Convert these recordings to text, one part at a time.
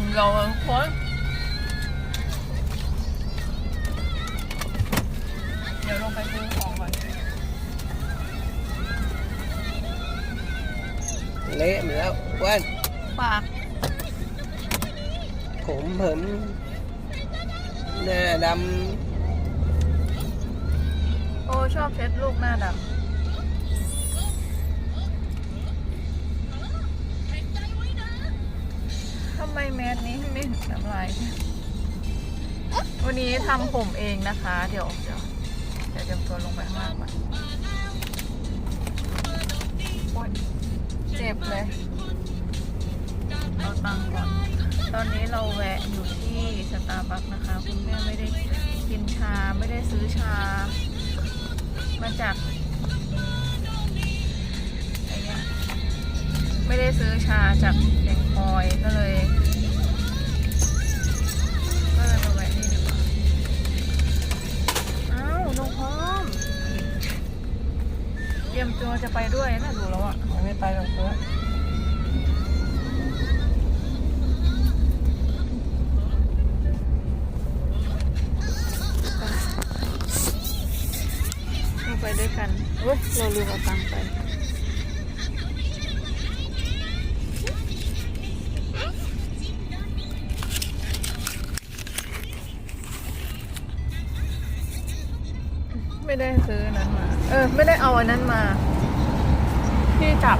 มอย่างเดียวเลยทุกคนเดี๋ยวลงไปซื้อของก่อนเละหมดแล้วอ้วนปากผมผมหน้าดำ โอ้ชอบเช็ดลูกหน้าดำ ไมแมสนี้ไม่ถึงน้ำลายวันนี้ทำผมเองนะคะ เดี๋ยวเดี๋ยวเดี๋ยวเตรียมตัวลงไปข้างล่างก่อนเจ็บเลยเอาตังค์ก่อน ตอนนี้เราแวะอยู่ที่สตาร์บัคนะคะ คุณแม่ไม่ได้กินชาไม่ได้ซื้อชา มาจากไอ้เนี่ยไม่ได้ซื้อชาจากแดงคอยก็เลย อ้าวน้องพร้อมเตรียมตัวจะไปด้วยนะดูแล้วอะำมันไม่ไปหรอกเพื่อนเราไปด้วยกันเว้ยเราลืมเอาตังค์ไป ไม่ได้ซื้อนนั้นมา เออ ไม่ได้เอาอันนั้นมา ที่จับ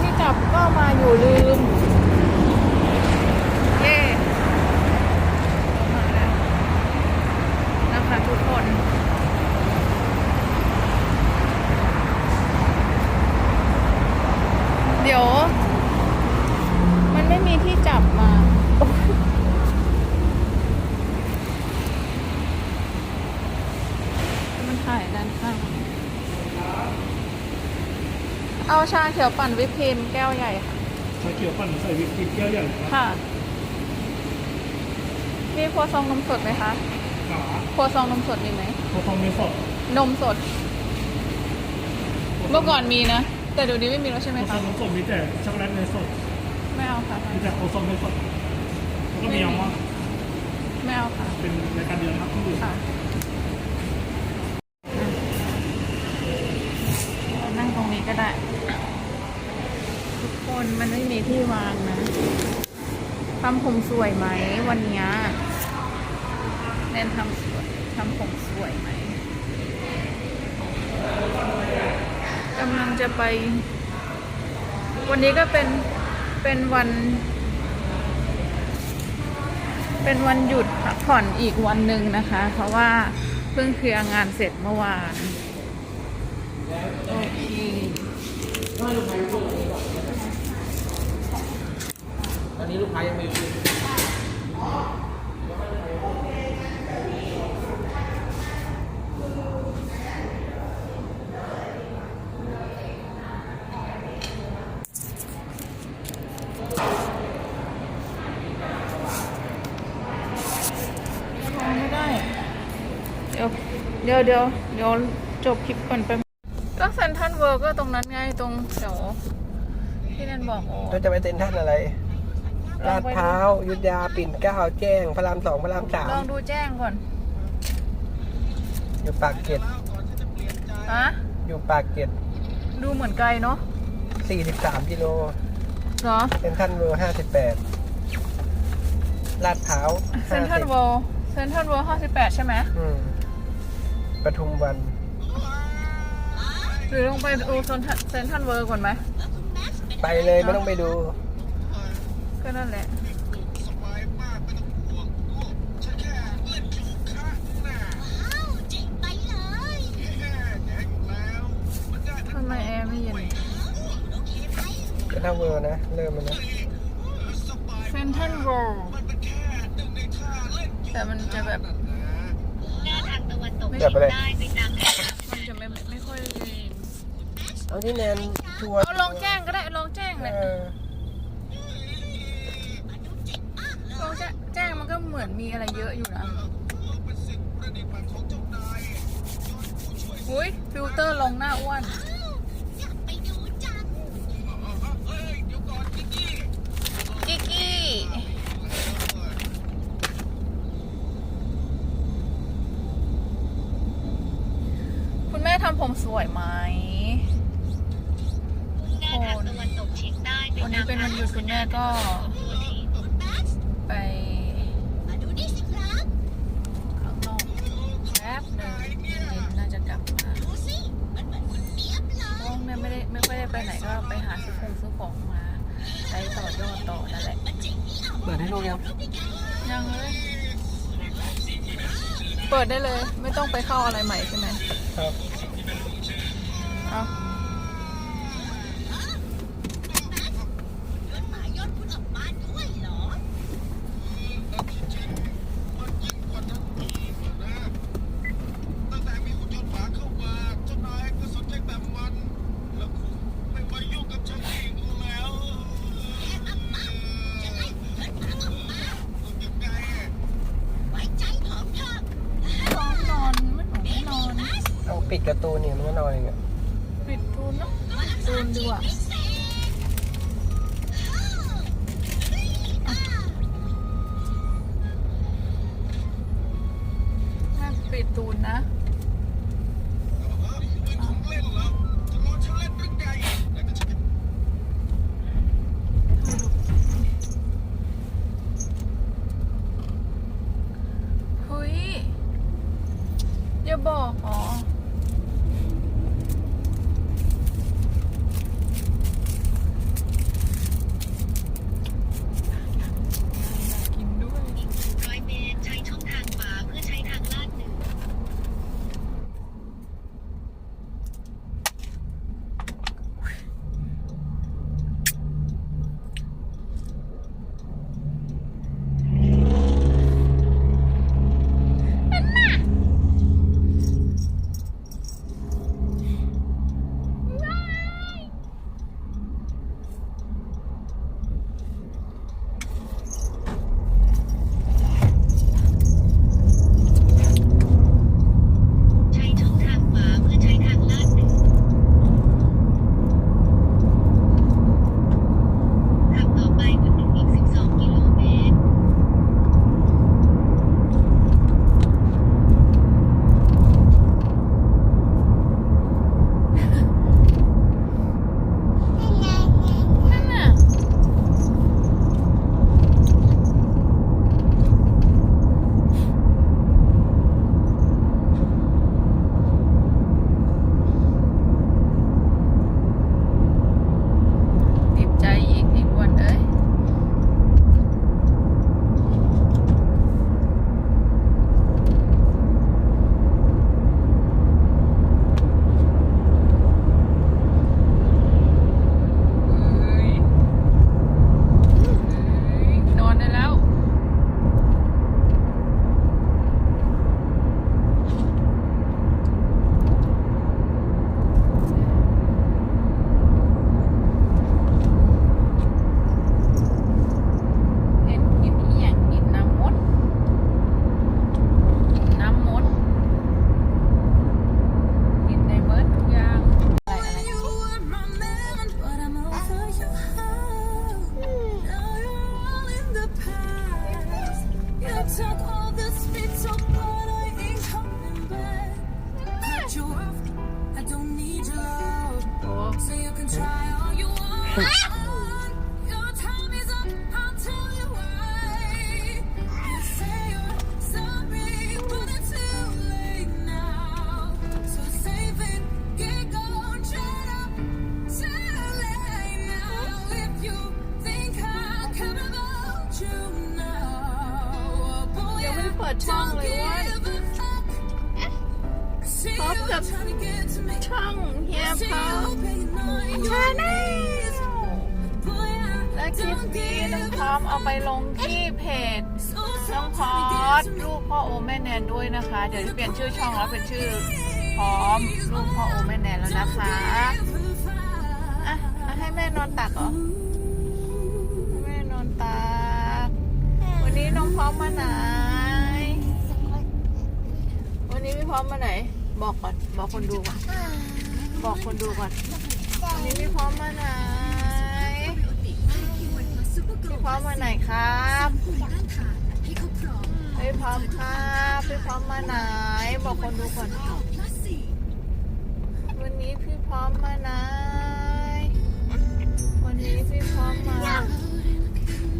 ที่จับก็มาอยู่ลืม เย่มาแล้วนะคะทุกคนเดี๋ยว มันไม่มีที่จับมา มันถ่ายด้านข้าง เอา ชาเขียวปั่นวิปครีมแก้วใหญ่ค่ะชาเขียวปั่นใส่วิปครีมแก้วใหญ่ครับค่ะ มีครัวซองนมสดไหมคะขาครัวซองนมสดมีไหมโคฟองเมสดนมสด เมื่อก่อนมีนะ แต่เดี๋ยวนี้ไม่มีแล้วใช่ไหมโคฟคะองนมสดมีแต่ช็อกโกแลตเมสดไม่เอาค่ะ มีแต่โคฟองเมสดแล้วก็มีอัลมอนด์ไม่เอาค่ะ เป็นรายการเดียวนะครับที่อื่นค่ะนั่งตรงนี้ก็ได้ ทุกคน มันไม่มีที่วางนะทำผมสวยไหมวันนี้แนนทำสวยทำผมสวยไหมกำลังจะไป วันนี้ก็เป็นเป็นวัน เป็นวันหยุดพักผ่อนอีกวันหนึ่งนะคะ เพราะว่าเพิ่งเคลียร์งานเสร็จเมื่อวานโอเค นนี้ลูกค้ายังไม่อยู่ทำไม่ได้อะเดี๋ยวเดี๋ยวเดี๋ยวเดี๋ยวจบคลิปก่อนไปบก็เซนทันเวิร์ก็ตรงนั้นไงตรงแถวที่แนนบอกโอ้ เราจะไปเซ็นทรันอะไร ลาดพร้าวอยุทธยาปิ่นเกล้าแจ้ง พระรามสองพระรามสาลอมงดูแจ้งก่อนอยู่ปากเกร็ดฮะอยู่ปากเกร็ดดูเหมือนไกลเนาะ43กิโลเหรอเซ็นทรัลเวิลด์58ลาดพร้าวเซนทันเวิร์เซนทันเวิร์ห้าสิบแปดใช่ไหมอืมปทุมวัน หรือลงไปดูเซนทันเซนทันเวิร์ก่อนไหมไปเลยไม่ต้องไปดู ก็นั่นแหละทำไมแอร์ไม่เย็นเซ็นทรัลเวิลด์นะ เริ่มมันนะเซนทันเวิร์แต่มันจะแบบแบบอะไรมันจะไม่ไม่ค่อยเอาที่แนนทัวร์เอาลองแจ้งก็ได้ลองแจ้งเอเนี่ยอล ก็เหมือนมีอะไรเยอะอยู่นะอุ้ยฟิลเตอร์ลงหน้าอ้วนกิกกี้คุณแม่ทำผมสวยไหมโคนวันนี้เป็นวันหยุดคุณแม่ก็ไปข้างนอกแป๊บหนึ่งเย็นๆน่าจะกลับมาเพราะว่าแม่ไม่ ได้ไม่ค่อยได้ไปไหนก็ไปหาซื้อของซื้อของมาใช้ต่อยอดต่อนั่นแหละเปิดให้ลูกยังยังเลย เปิดได้เลย ไม่ต้องไปเข้าอะไรใหม่ใช่ไหมครับ เอา ตั้งแต่มีหุ่นยนต์หมาเข้ามา เจ้านายก็สนใจแต่มัน แล้วคงไม่มายุ่งกับฉันอีกแล้วยังไงอะ ซ้อมนอนไม่หนูไม่นอน เอาปิดการ์ตูนเนี่ ยมันก็นอนเองอะปิดทูนเนาะทูนดีกว่าปิดตูนนะ は。 คลิปนี้น้องพร้อมเอาไปลงที่เพจน้องพอดลูกพ่อโอแม่แนนด้วยนะคะ เดี๋ยวจะเปลี่ยนชื่อช่องแล้วเป็นชื่อพร้อมลูกพ่อโอแม่แนนแล้วนะคะอะอะให้แม่นอนตักเหรอแม่นอนตักวันนี้น้องพร้อมมาไหน วันนี้พี่พร้อมมาไหน บอกก่อนบอกคนดูก่อนบอกคนดูก่อนวันนี้พี่พร้อมมาไหน พร้อมมาไหนครับพี่พร้อมครับพี่พร้อมมาไหน บอกคนดูก่อนวันนี้พี่พร้อมมาไหน วันนี้พี่พร้อมมา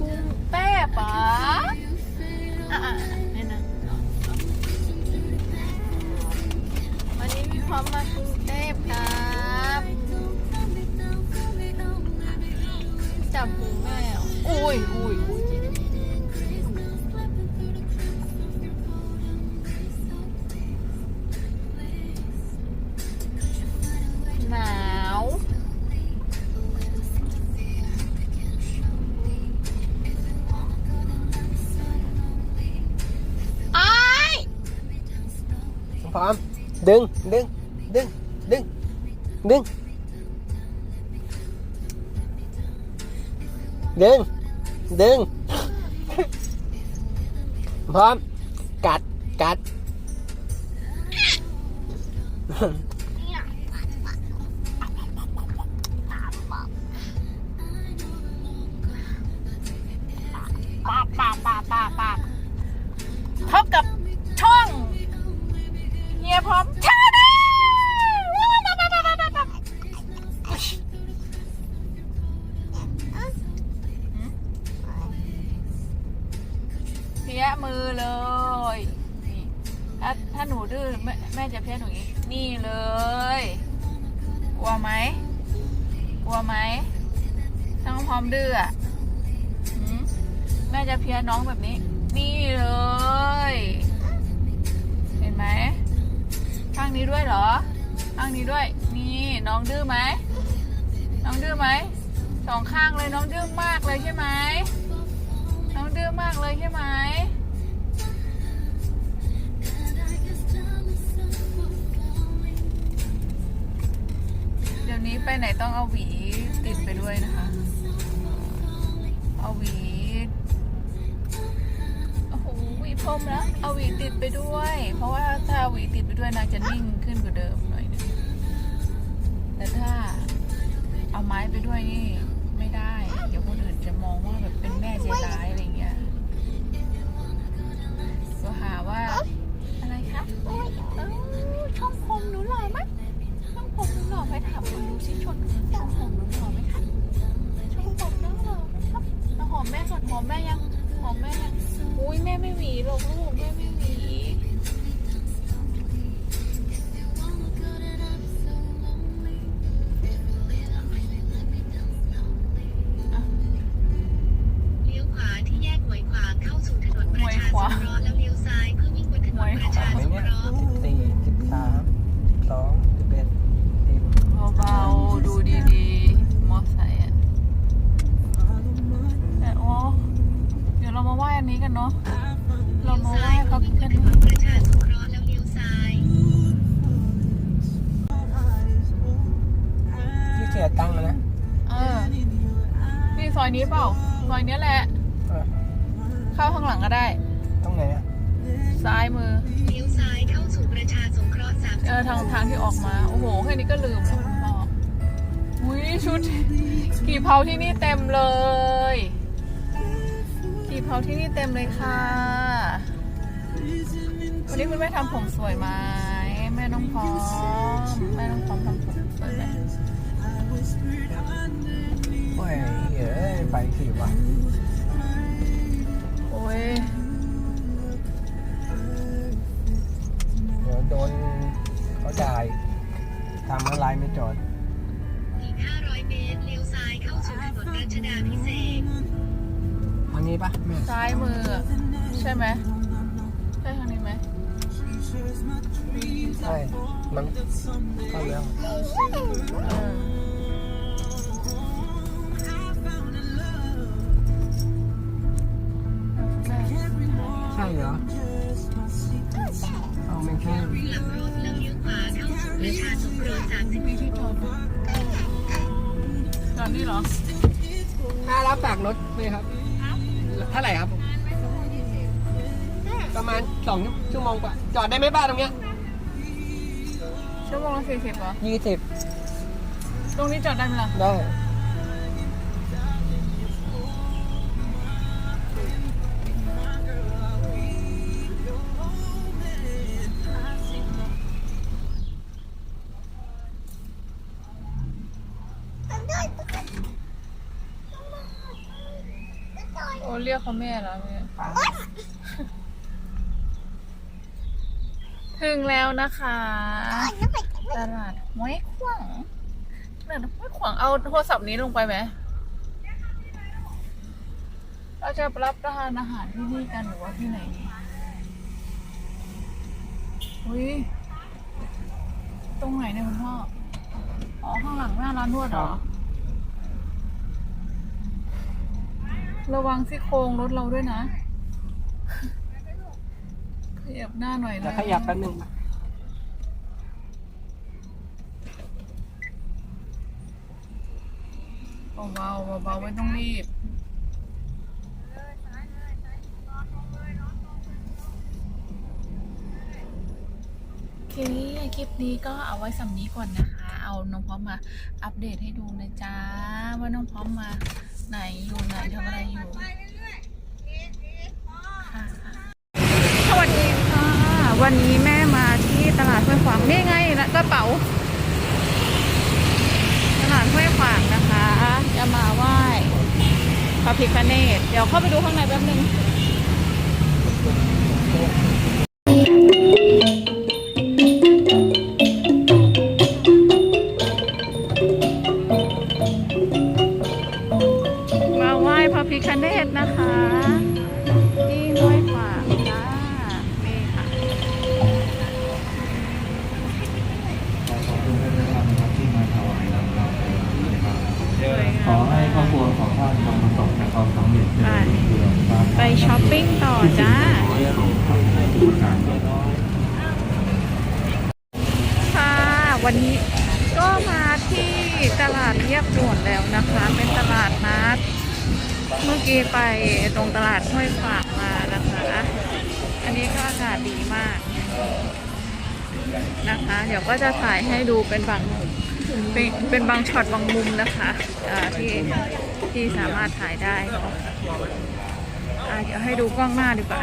กรุงเทพเหรออะอะนี่นะวันนี้พี่พร้อมมากรุงเทพครับจับหูแม่ เหรออุ้ยอุ้ยอุ้ยหน ดึง พร้อม กัด กัด น้องแบบนี้ นี่เลย เห็นไหมข้างนี้ด้วยเหรอ ข้างนี้ด้วย นี่น้องดื้อไหม น้องดื้อไหมสองข้างเลยน้องดื้อมากเลยใช่ไหม น้องดื้อมากเลยใช่ไหมเดี๋ยวนี้ไปไหนต้องเอาหวีติดไปด้วยนะคะ เอาหวี ชมแล้วเอาหวีติดไปด้วย เพราะว่าถ้าเอาหวีติดไปด้วยนางจะนิ่งขึ้นกว่าเดิมหน่อยนึงแต่ถ้าเอาไม้ไปด้วยนี่ไม่ได้ เดี๋ยวคนอื่นจะมองว่าแบบเป็นแม่ใจร้ายอะไรเงี้ยก็หาว่า เนาะเราเลี้ยวมาไหว้ซ้ายพเพื่ระอพิวิ่งฆบนเนถนนศประชาสงเคราะห์แล้วเลี้ยวซ้ายที่เสียตังค์อะนะเออนี่ซอยนี้เปล่าซอยเนี้ยแหละ เออเข้าข้างหลังก็ได้ ตรงไหนอะซ้ายมือ เลี้ยวซ้ายเข้าสู่ประชาสงเคราะห์สามเออทางทางที่ออกมา โอ้โห แค่นี้ก็ลืมแล้วคุณพ่ออุ้ยชุด กี่เผาที่นี่เต็มเลยกี่ เผาที่นี่เต็มเลยค่ะ วันนี้คุณแม่ทำผมสวยไหมแม่น้องพร้อมแม่น้องพร้อมทำผมสวยไหมโอ้ยเหี้ยเอ้ยไปสิวะโอ้ยเดี๋ยวโดนเขาด่าอีกทำอะไรไม่จอดอีก500เมตรเลี้ยวซ้ายเข้าสู่ถนนรัชดาพิเศษกทางนี้ปะแม่ซ้ายมือ ใช่ไหมใช่ทางนี้ไหมใช่มันเข้าแล้วเออใช่เหรอเอาไม่ใช่กลับรถแล้วเลี้ยวขวาเข้าสู่ประชาสงเคราะห์30ที่จอดจอดนี่เหรอ ค่ารับฝากรถไหมครับ เท่าไหร่ครับผมประมาณสองชั่วโมงกว่า จอดได้ไหมป้าตรงเนี้ยชั่วโมงละสี่สิบเหรอยี่สิบตรงนี้จอดได้ไหมล่ะ ได้ เรียกเขาแม่แล้วเนี่ยถึงแล้วนะคะ ตลาดห้วยขวางตลาดห้วยขวางเอาโทรศัพท์นี้ลงไปไหม เราจะรับประทานอาหารที่นี่กันหรือว่าที่ไหนอุ้ย ตรงไหนเนี่ยคุณพ่อ อ๋อ ข้างหลังหน้าร้านนวดเหรอ ระวังซี่โครงรถเราด้วยนะ ขยับหน้าหน่อยจะนะขยับแป๊บนึงเบาๆเบาๆไม่ต้องรีบโอเคคลิปนี้ก็เอาไว้สำนี้ก่อนนะคะ เอาน้องพร้อมมาอัปเดตให้ดูนะจ๊ะ ว่าน้องพร้อมมา ไหนอยู่ไหนทำอะไรอยู่สวัสดีค่ะ วันนี้แม่มาที่ตลาดห้วยขวางนี่ไงนะกระเป๋า ตลาดห้วยขวางนะคะ จะมาไหว้พระพิฆเนศเดี๋ยวเข้าไปดูข้างในแป๊บนึง ขอให้ครอบครัวของท่านจงประสบแต่ความสำเร็จในเรื่องครับไปช้อปปิ้งต่อจ้าขอให้ส่งทำให้ทุกการค่ะ วันนี้ก็มาที่ตลาดเรียบด่วนแล้วนะคะ เป็นตลาดนัด เมื่อกี้ไปตรงตลาดห้วยฝากมานะคะ อันนี้ก็อากาศดีมาก นะคะ เดี๋ยวก็จะถ่ายให้ดูเป็นบาง เป็นเป็นบางช็อตบางมุมนะคะที่ที่สามารถถ่ายได้เนาะอ่าเดี๋ยวให้ดูกล้องหน้าดีกว่า